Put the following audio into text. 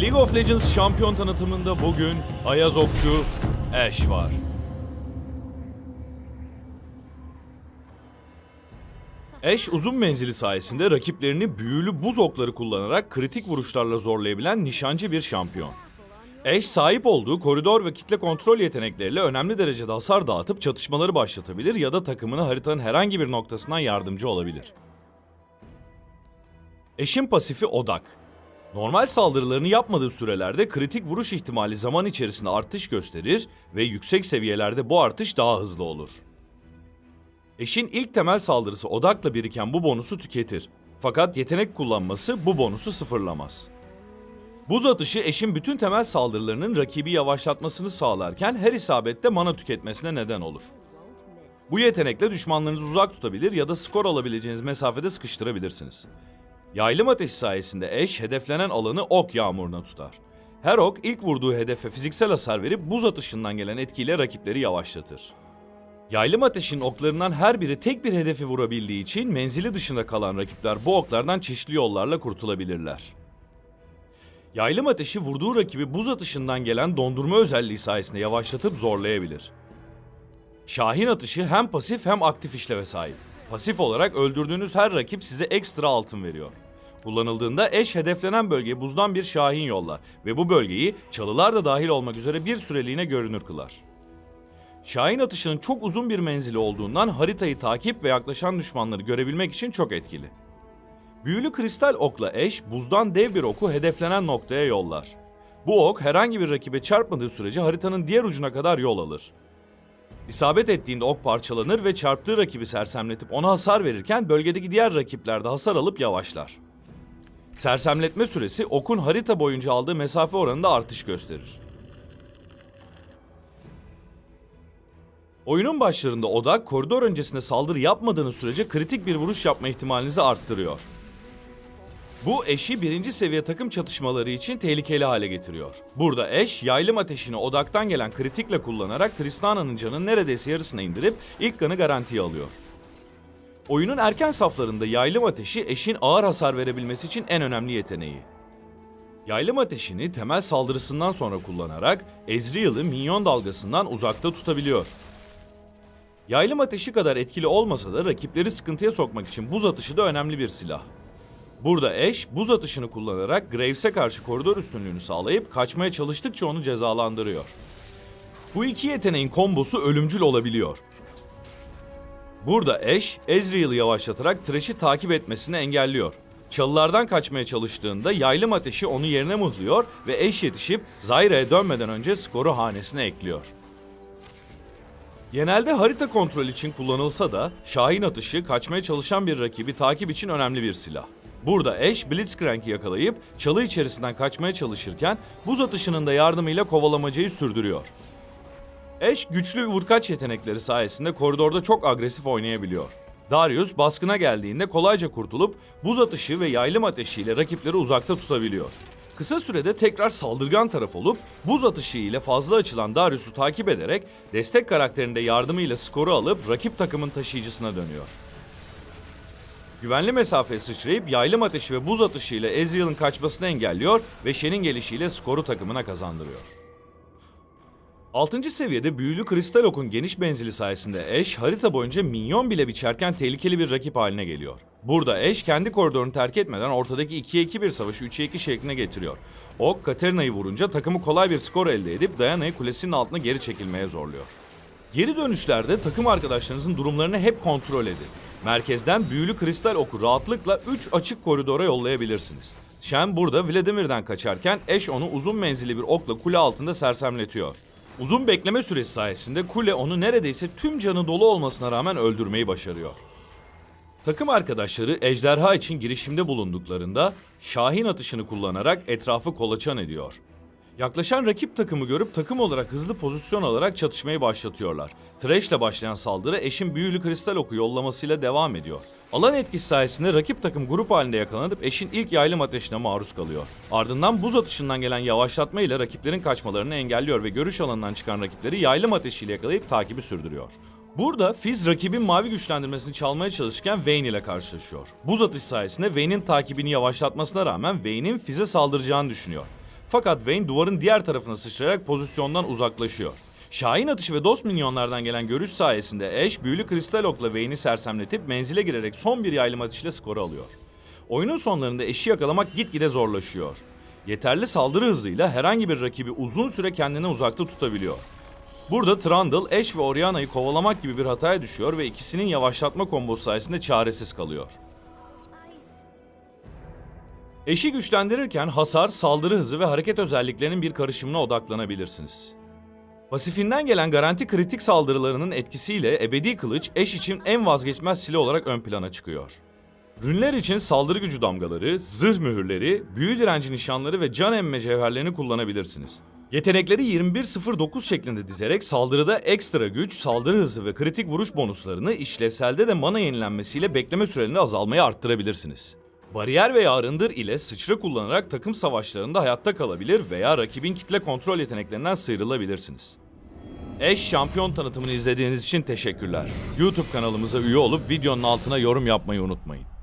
League of Legends şampiyon tanıtımında bugün Ayaz Okçu, Ashe var. Ashe uzun menzili sayesinde rakiplerini büyülü buz okları kullanarak kritik vuruşlarla zorlayabilen nişancı bir şampiyon. Ashe sahip olduğu koridor ve kitle kontrol yetenekleriyle önemli derecede hasar dağıtıp çatışmaları başlatabilir ya da takımına haritanın herhangi bir noktasından yardımcı olabilir. Ashe'in pasifi Odak. Normal saldırılarını yapmadığı sürelerde kritik vuruş ihtimali zaman içerisinde artış gösterir ve yüksek seviyelerde bu artış daha hızlı olur. Eşin ilk temel saldırısı odakla biriken bu bonusu tüketir. Fakat yetenek kullanması bu bonusu sıfırlamaz. Buz atışı eşin bütün temel saldırılarının rakibi yavaşlatmasını sağlarken her isabette mana tüketmesine neden olur. Bu yetenekle düşmanlarınızı uzak tutabilir ya da skor alabileceğiniz mesafede sıkıştırabilirsiniz. Yaylım ateşi sayesinde eş hedeflenen alanı ok yağmuruna tutar. Her ok ilk vurduğu hedefe fiziksel hasar verip buz atışından gelen etkiyle rakipleri yavaşlatır. Yaylım ateşinin oklarından her biri tek bir hedefi vurabildiği için menzili dışında kalan rakipler bu oklardan çeşitli yollarla kurtulabilirler. Yaylım ateşi vurduğu rakibi buz atışından gelen dondurma özelliği sayesinde yavaşlatıp zorlayabilir. Şahin atışı hem pasif hem aktif işleve sahip. Pasif olarak öldürdüğünüz her rakip size ekstra altın veriyor. Kullanıldığında eş hedeflenen bölgeye buzdan bir şahin yollar ve bu bölgeyi çalılar da dahil olmak üzere bir süreliğine görünür kılar. Şahin atışının çok uzun bir menzili olduğundan haritayı takip ve yaklaşan düşmanları görebilmek için çok etkili. Büyülü kristal okla eş buzdan dev bir oku hedeflenen noktaya yollar. Bu ok herhangi bir rakibe çarpmadığı sürece haritanın diğer ucuna kadar yol alır. İsabet ettiğinde ok parçalanır ve çarptığı rakibi sersemletip ona hasar verirken bölgedeki diğer rakipler de hasar alıp yavaşlar. Sersemletme süresi okun harita boyunca aldığı mesafe oranında artış gösterir. Oyunun başlarında odak koridor öncesinde saldırı yapmadığınız sürece kritik bir vuruş yapma ihtimalinizi arttırıyor. Bu eşi birinci seviye takım çatışmaları için tehlikeli hale getiriyor. Burada eş yaylım ateşini odaktan gelen kritikle kullanarak Tristana'nın canını neredeyse yarısına indirip ilk kanı garantiye alıyor. Oyunun erken saflarında yaylım ateşi eşin ağır hasar verebilmesi için en önemli yeteneği. Yaylım ateşini temel saldırısından sonra kullanarak Ezreal'ı minyon dalgasından uzakta tutabiliyor. Yaylım ateşi kadar etkili olmasa da rakipleri sıkıntıya sokmak için buz atışı da önemli bir silah. Burada eş buz atışını kullanarak Graves'e karşı koridor üstünlüğünü sağlayıp kaçmaya çalıştıkça onu cezalandırıyor. Bu iki yeteneğin kombosu ölümcül olabiliyor. Burada eş Ezreal'ı yavaşlatarak Thresh'i takip etmesini engelliyor. Çalılardan kaçmaya çalıştığında yaylım ateşi onu yerine mıhlıyor ve eş yetişip Zyra'ya dönmeden önce skoru hanesine ekliyor. Genelde harita kontrol için kullanılsa da Şahin atışı kaçmaya çalışan bir rakibi takip için önemli bir silah. Burada Ash Blitzcrank'i yakalayıp çalı içerisinden kaçmaya çalışırken buz atışının da yardımıyla kovalamacayı sürdürüyor. Ash güçlü vurkaç yetenekleri sayesinde koridorda çok agresif oynayabiliyor. Darius baskına geldiğinde kolayca kurtulup buz atışı ve yaylım ateşiyle rakipleri uzakta tutabiliyor. Kısa sürede tekrar saldırgan taraf olup buz atışı ile fazla açılan Darius'u takip ederek destek karakterinde yardımıyla skoru alıp rakip takımın taşıyıcısına dönüyor. Güvenli mesafeye sıçrayıp yaylım ateşi ve buz atışı ile Ezreal'ın kaçmasını engelliyor ve Shen'in gelişiyle skoru takımına kazandırıyor. 6. seviyede büyülü kristal okun geniş menzili sayesinde Ashe harita boyunca minyon bile biçerken tehlikeli bir rakip haline geliyor. Burada Ashe kendi koridorunu terk etmeden ortadaki 2'ye 2 bir savaşı 3'e 2 şekline getiriyor. Ok Katerina'yı vurunca takımı kolay bir skor elde edip Diana'yı kulesinin altına geri çekilmeye zorluyor. Geri dönüşlerde takım arkadaşlarınızın durumlarını hep kontrol edin. Merkezden büyülü kristal oku rahatlıkla 3 açık koridora yollayabilirsiniz. Shen burada Vladimir'den kaçarken Ashe onu uzun menzilli bir okla kule altında sersemletiyor. Uzun bekleme süresi sayesinde kule onu neredeyse tüm canı dolu olmasına rağmen öldürmeyi başarıyor. Takım arkadaşları ejderha için girişimde bulunduklarında Şahin atışını kullanarak etrafı kolaçan ediyor. Yaklaşan rakip takımı görüp takım olarak hızlı pozisyon alarak çatışmayı başlatıyorlar. Thresh ile başlayan saldırı eşin büyülü kristal oku yollamasıyla devam ediyor. Alan etkisi sayesinde rakip takım grup halinde yakalanıp eşin ilk yaylım ateşine maruz kalıyor. Ardından buz atışından gelen yavaşlatma ile rakiplerin kaçmalarını engelliyor ve görüş alanından çıkan rakipleri yaylım ateşiyle yakalayıp takibi sürdürüyor. Burada Fizz rakibin mavi güçlendirmesini çalmaya çalışırken Vayne ile karşılaşıyor. Buz atışı sayesinde Vayne'in takibini yavaşlatmasına rağmen Vayne'in Fizz'e saldıracağını düşünüyor. Fakat Vayne duvarın diğer tarafına sıçrayarak pozisyondan uzaklaşıyor. Şahin atışı ve dost minyonlardan gelen görüş sayesinde Ash büyülü kristal okla Vayne'i sersemletip menzile girerek son bir yaylım atışıyla skoru alıyor. Oyunun sonlarında eşi yakalamak gitgide zorlaşıyor. Yeterli saldırı hızıyla herhangi bir rakibi uzun süre kendine uzakta tutabiliyor. Burada Trundle, Ash ve Orianna'yı kovalamak gibi bir hataya düşüyor ve ikisinin yavaşlatma kombosu sayesinde çaresiz kalıyor. Eşi güçlendirirken hasar, saldırı hızı ve hareket özelliklerinin bir karışımına odaklanabilirsiniz. Pasifinden gelen garanti kritik saldırılarının etkisiyle ebedi kılıç eş için en vazgeçmez silah olarak ön plana çıkıyor. Rünler için saldırı gücü damgaları, zırh mühürleri, büyü direnci nişanları ve can emme cevherlerini kullanabilirsiniz. Yetenekleri 21-09 şeklinde dizerek saldırıda ekstra güç, saldırı hızı ve kritik vuruş bonuslarını işlevselde de mana yenilenmesiyle bekleme sürelerini azalmayı arttırabilirsiniz. Bariyer veya arındır ile sıçra kullanarak takım savaşlarında hayatta kalabilir veya rakibin kitle kontrol yeteneklerinden sıyrılabilirsiniz. Eş şampiyon tanıtımını izlediğiniz için teşekkürler. YouTube kanalımıza üye olup videonun altına yorum yapmayı unutmayın.